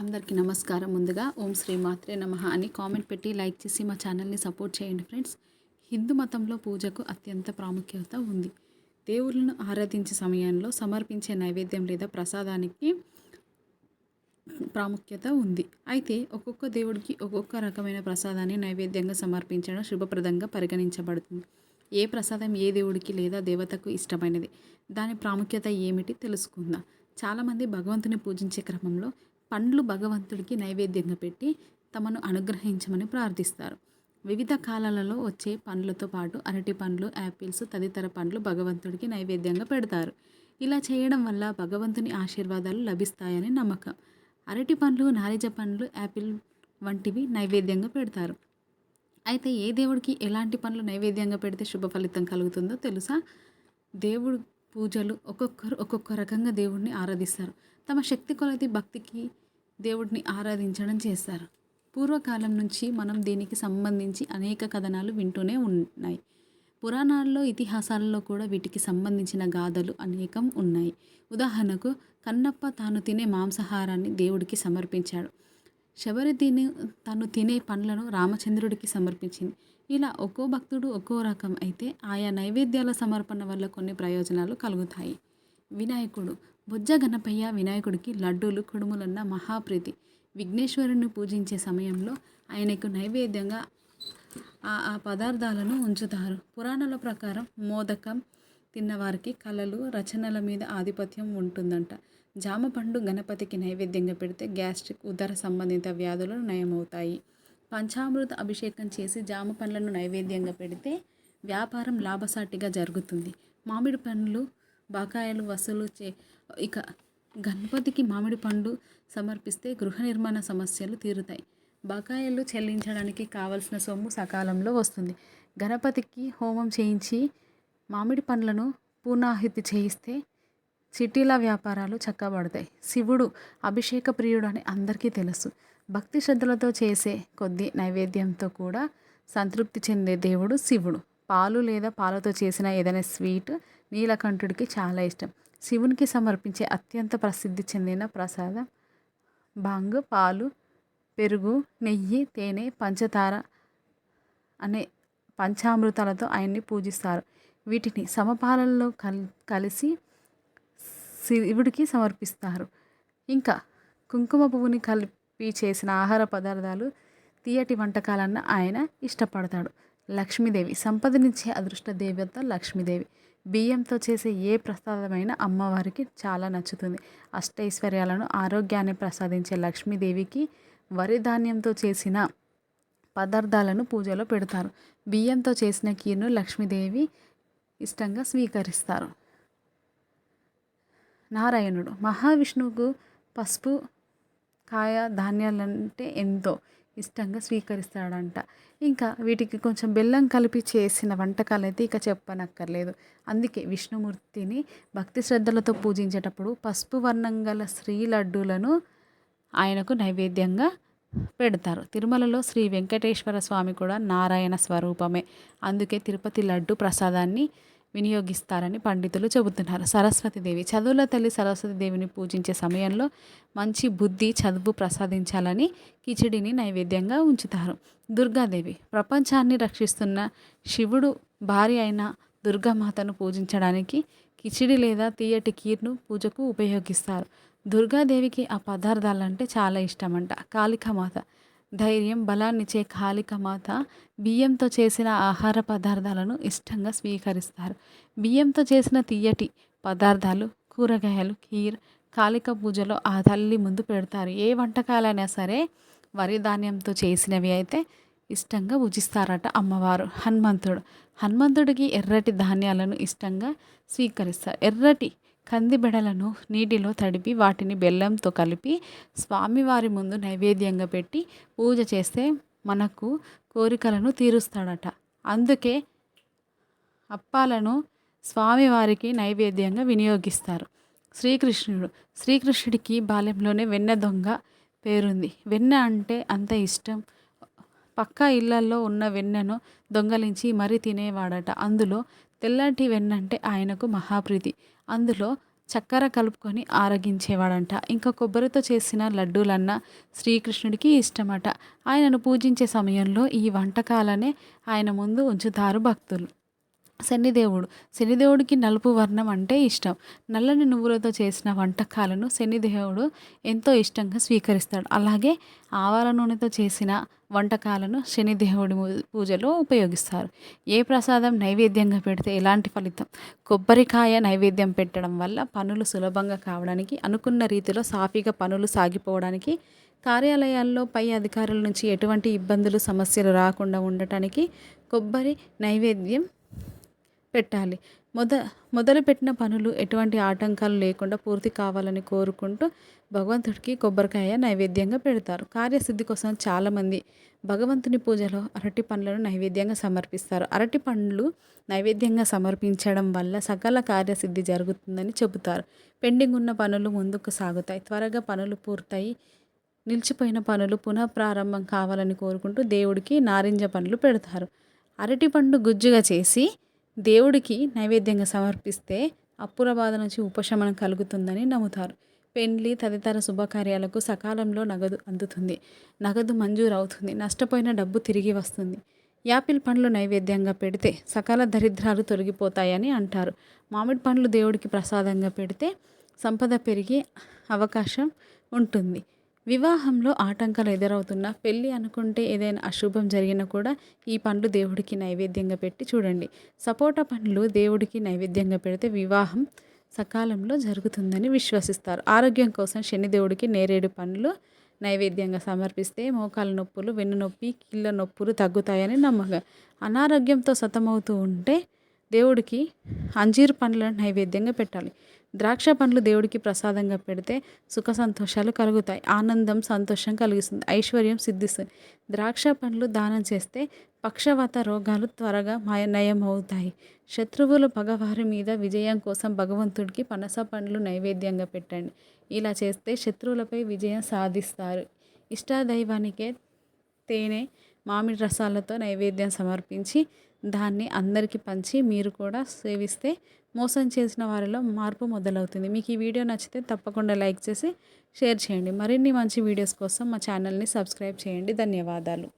అందరికీ నమస్కారం. ముందుగా ఓం శ్రీ మాత్రే నమ అని కామెంట్ పెట్టి లైక్ చేసి మా ఛానల్ని సపోర్ట్ చేయండి ఫ్రెండ్స్. హిందూ మతంలో పూజకు అత్యంత ప్రాముఖ్యత ఉంది. దేవుళ్ళను ఆరాధించే సమయంలో సమర్పించే నైవేద్యం లేదా ప్రసాదానికి ప్రాముఖ్యత ఉంది. అయితే ఒక్కొక్క దేవుడికి ఒక్కొక్క రకమైన ప్రసాదాన్ని నైవేద్యంగా సమర్పించడం శుభప్రదంగా పరిగణించబడుతుంది. ఏ ప్రసాదం ఏ దేవుడికి లేదా దేవతకు ఇష్టమైనది? దాని ప్రాముఖ్యత ఏమిటి? తెలుసుకుందాం. చాలామంది భగవంతుని పూజించే క్రమంలో పండ్లు భగవంతుడికి నైవేద్యంగా పెట్టి తమను అనుగ్రహించమని ప్రార్థిస్తారు. వివిధ కాలాలలో వచ్చే పండ్లతో పాటు అరటి పండ్లు యాపిల్స్ తదితర పండ్లు భగవంతుడికి నైవేద్యంగా పెడతారు. ఇలా చేయడం వల్ల భగవంతుని ఆశీర్వాదాలు లభిస్తాయని నమ్మకం. అరటి పండ్లు నారింజ పండ్లు యాపిల్ వంటివి నైవేద్యంగా పెడతారు. అయితే ఏ దేవుడికి ఎలాంటి పండ్లు నైవేద్యంగా పెడితే శుభ ఫలితం కలుగుతుందో తెలుసా? దేవుడు పూజలు ఒక్కొక్కరు ఒక్కొక్క రకంగా దేవుడిని ఆరాధిస్తారు. తమ శక్తి కొలది భక్తికి దేవుడిని ఆరాధించడం చేస్తారు. పూర్వకాలం నుంచి మనం దీనికి సంబంధించి అనేక కథనాలు వింటూనే ఉన్నాయి. పురాణాల్లో ఇతిహాసాలలో కూడా వీటికి సంబంధించిన గాథలు అనేకం ఉన్నాయి. ఉదాహరణకు కన్నప్ప తాను తినే మాంసాహారాన్ని దేవుడికి సమర్పించాడు. శబరి తిని తను తినే పండ్లను రామచంద్రుడికి సమర్పించింది. ఇలా ఒక్కో భక్తుడు ఒక్కో రకం అయితే ఆయా నైవేద్యాల సమర్పణ వల్ల కొన్ని ప్రయోజనాలు కలుగుతాయి. వినాయకుడు బొజ్జ గణపయ్య వినాయకుడికి లడ్డూలు కుడుములన్న మహాప్రీతి. విఘ్నేశ్వరుని పూజించే సమయంలో ఆయనకు నైవేద్యంగా ఆ ఆ పదార్థాలను ఉంచుతారు. పురాణాల ప్రకారం మోదకం తిన్నవారికి కళలు రచనల మీద ఆధిపత్యం ఉంటుందంట. జామ పండు గణపతికి నైవేద్యంగా పెడితే గ్యాస్ట్రిక్ ఉదర సంబంధిత వ్యాధులు నయమవుతాయి. పంచామృత అభిషేకం చేసి జామ పండ్లను నైవేద్యంగా పెడితే వ్యాపారం లాభసాటిగా జరుగుతుంది. మామిడి పండ్లు బకాయిలు వసూలు చే ఇక గణపతికి మామిడి పండు సమర్పిస్తే గృహ నిర్మాణ సమస్యలు తీరుతాయి. బకాయిలు చెల్లించడానికి కావలసిన సొమ్ము సకాలంలో వస్తుంది. గణపతికి హోమం చేయించి మామిడి పండ్లను పూర్ణాహుతి చేయిస్తే సిటీల వ్యాపారాలు చక్కబడతాయి. శివుడు అభిషేక ప్రియుడు అని అందరికీ తెలుసు. భక్తి శ్రద్ధలతో చేసే కొద్ది నైవేద్యంతో కూడా సంతృప్తి చెందే దేవుడు శివుడు. పాలు లేదా పాలతో చేసిన ఏదైనా స్వీట్ నీలకంఠుడికి చాలా ఇష్టం. శివునికి సమర్పించే అత్యంత ప్రసిద్ధి చెందిన ప్రసాదం బాంగ్ పాలు పెరుగు నెయ్యి తేనె పంచదార అనే పంచామృతాలతో ఆయన్ని పూజిస్తారు. వీటిని సమపాలల్లో కల్ కలిసి శివుడికి సమర్పిస్తారు. ఇంకా కుంకుమ పువ్వుని కలిపి చేసిన ఆహార పదార్థాలు తీయటి వంటకాలను ఆయన ఇష్టపడతాడు. లక్ష్మీదేవి సంపదనిచ్చే అదృష్ట దేవత లక్ష్మీదేవి. బియ్యంతో చేసే ఏ ప్రసాదమైన అమ్మవారికి చాలా నచ్చుతుంది. అష్టైశ్వర్యాలను ఆరోగ్యాన్ని ప్రసాదించే లక్ష్మీదేవికి వరి ధాన్యంతో చేసిన పదార్థాలను పూజలో పెడతారు. బియ్యంతో చేసిన కీరును లక్ష్మీదేవి ఇష్టంగా స్వీకరిస్తారు. నారాయణుడు. మహావిష్ణువుకు పసుపు కాయ ధాన్యాలంటే ఎంతో ఇష్టంగా స్వీకరిస్తాడంట. ఇంకా వీటికి కొంచెం బెల్లం కలిపి చేసిన వంటకాలు అయితే ఇక చెప్పనక్కర్లేదు. అందుకే విష్ణుమూర్తిని భక్తి శ్రద్ధలతో పూజించేటప్పుడు పసుపు వర్ణం గల శ్రీ లడ్డూలను ఆయనకు నైవేద్యంగా పెడతారు. తిరుమలలో శ్రీ వెంకటేశ్వర స్వామి కూడా నారాయణ స్వరూపమే. అందుకే తిరుపతి లడ్డు ప్రసాదాన్ని వినియోగిస్తారని పండితులు చెబుతున్నారు. సరస్వతిదేవి చదువుల తల్లి సరస్వతిదేవిని పూజించే సమయంలో మంచి బుద్ధి చదువు ప్రసాదించాలని కిచిడిని నైవేద్యంగా ఉంచుతారు. దుర్గాదేవి. ప్రపంచాన్ని రక్షిస్తున్న శివుడు భార్య అయిన దుర్గామాతను పూజించడానికి కిచిడి లేదా తీయటి కీర్ను పూజకు ఉపయోగిస్తారు. దుర్గాదేవికి ఆ పదార్థాలంటే చాలా ఇష్టమంట. కాళికామాత ధైర్యం బలాన్నిచ్చే కాళికమాత బియ్యంతో చేసిన ఆహార పదార్థాలను ఇష్టంగా స్వీకరిస్తారు. బియ్యంతో చేసిన తీయటి పదార్థాలు కూరగాయలు కీర్ కాళిక పూజలో ఆ తల్లి ముందు పెడతారు. ఏ వంటకాలైనా సరే వరి ధాన్యంతో చేసినవి అయితే ఇష్టంగా భుజిస్తారట అమ్మవారు హనుమంతుడు. హనుమంతుడికి ఎర్రటి ధాన్యాలను ఇష్టంగా స్వీకరిస్తారు. ఎర్రటి కందిబెడలను నీటిలో తడిపి వాటిని బెల్లంతో కలిపి స్వామివారి ముందు నైవేద్యంగా పెట్టి పూజ చేస్తే మనకు కోరికలను తీరుస్తాడట. అందుకే అప్పాలను స్వామివారికి నైవేద్యంగా వినియోగిస్తారు. శ్రీకృష్ణుడు శ్రీకృష్ణుడికి బాల్యంలోనే వెన్న దొంగ పేరుంది. వెన్న అంటే అంత ఇష్టం. పక్క ఇళ్ళల్లో ఉన్న వెన్నను దొంగలించి మరీ తినేవాడట. అందులో తెల్లటి వెన్న అంటే ఆయనకు మహాప్రీతి. అందులో చక్కెర కలుపుకొని ఆరగించేవాడంట. ఇంకా కొబ్బరితో చేసిన లడ్డూలన్న శ్రీకృష్ణుడికి ఇష్టమట. ఆయనను పూజించే సమయంలో ఈ వంటకాలనే ఆయన ముందు ఉంచుతారు భక్తులు. శనిదేవుడు. శనిదేవుడికి నలుపు వర్ణం అంటే ఇష్టం. నల్లని నువ్వులతో చేసిన వంటకాలను శనిదేవుడు ఎంతో ఇష్టంగా స్వీకరిస్తాడు. అలాగే ఆవాల నూనెతో చేసిన వంటకాలను శనిదేవుడి పూజలో ఉపయోగిస్తారు. ఏ ప్రసాదం నైవేద్యంగా పెడితే ఎలాంటి ఫలితం? కొబ్బరికాయ నైవేద్యం పెట్టడం వల్ల పనులు సులభంగా కావడానికి అనుకున్న రీతిలో సాఫీగా పనులు సాగిపోవడానికి కార్యాలయాల్లో పై అధికారుల నుంచి ఎటువంటి ఇబ్బందులు సమస్యలు రాకుండా ఉండటానికి కొబ్బరి నైవేద్యం పెట్టాలి. మొద మొదలుపెట్టిన పనులు ఎటువంటి ఆటంకాలు లేకుండా పూర్తి కావాలని కోరుకుంటూ భగవంతుడికి కొబ్బరికాయ నైవేద్యంగా పెడతారు. కార్యసిద్ధి కోసం చాలామంది భగవంతుని పూజలో అరటి పండ్లను నైవేద్యంగా సమర్పిస్తారు. అరటి పండ్లు నైవేద్యంగా సమర్పించడం వల్ల సకల కార్యసిద్ధి జరుగుతుందని చెబుతారు. పెండింగ్ ఉన్న పనులు ముందుకు సాగుతాయి. త్వరగా పనులు పూర్తయి నిలిచిపోయిన పనులు పునః ప్రారంభం కావాలని కోరుకుంటూ దేవుడికి నారింజ పండ్లు పెడతారు. అరటి పండు గుజ్జుగా చేసి దేవుడికి నైవేద్యంగా సమర్పిస్తే అప్పుల బాధ నుంచి ఉపశమనం కలుగుతుందని నమ్ముతారు. పెండ్లి తదితర శుభకార్యాలకు సకాలంలో నగదు అందుతుంది. నగదు మంజూరు అవుతుంది. నష్టపోయిన డబ్బు తిరిగి వస్తుంది. యాపిల్ పండ్లు నైవేద్యంగా పెడితే సకాల దరిద్రాలు తొలగిపోతాయని అంటారు. మామిడి పండ్లు దేవుడికి ప్రసాదంగా పెడితే సంపద పెరిగే అవకాశం ఉంటుంది. వివాహంలో ఆటంకాలు ఎదురవుతున్నా పెళ్ళి అనుకుంటే ఏదైనా అశుభం జరిగినా కూడా ఈ పండ్లు దేవుడికి నైవేద్యంగా పెట్టి చూడండి. సపోటా పండ్లు దేవుడికి నైవేద్యంగా పెడితే వివాహం సకాలంలో జరుగుతుందని విశ్వసిస్తారు. ఆరోగ్యం కోసం శనిదేవుడికి నేరేడు పండ్లు నైవేద్యంగా సమర్పిస్తే మోకాల నొప్పులు వెన్ను నొప్పి కీళ్ళ నొప్పులు తగ్గుతాయని నమ్మకం. అనారోగ్యంతో సతమవుతూ ఉంటే దేవుడికి అంజీరు పండ్లను నైవేద్యంగా పెట్టాలి. ద్రాక్ష పండ్లు దేవుడికి ప్రసాదంగా పెడితే సుఖ సంతోషాలు కలుగుతాయి. ఆనందం సంతోషం కలిగిస్తుంది. ఐశ్వర్యం సిద్ధిస్తుంది. ద్రాక్ష పండ్లు దానం చేస్తే పక్షవాత రోగాలు త్వరగా మాయ నయం అవుతాయి శత్రువులు పగవారి మీద విజయం కోసం భగవంతుడికి పనస పండ్లు నైవేద్యంగా పెట్టండి. ఇలా చేస్తే శత్రువులపై విజయం సాధిస్తారు. ఇష్టాదైవానికే తేనె మామిడి రసాలతో నైవేద్యం సమర్పించి దాన్ని అందరికీ పంచి మీరు కూడా సేవిస్తే మోసం చేసిన వారిలో మార్పు మొదలవుతుంది. మీకు ఈ వీడియో నచ్చితే తప్పకుండా లైక్ చేసి షేర్ చేయండి. మరిన్ని మంచి వీడియోస్ కోసం మా ఛానల్ని సబ్స్క్రైబ్ చేయండి. ధన్యవాదాలు.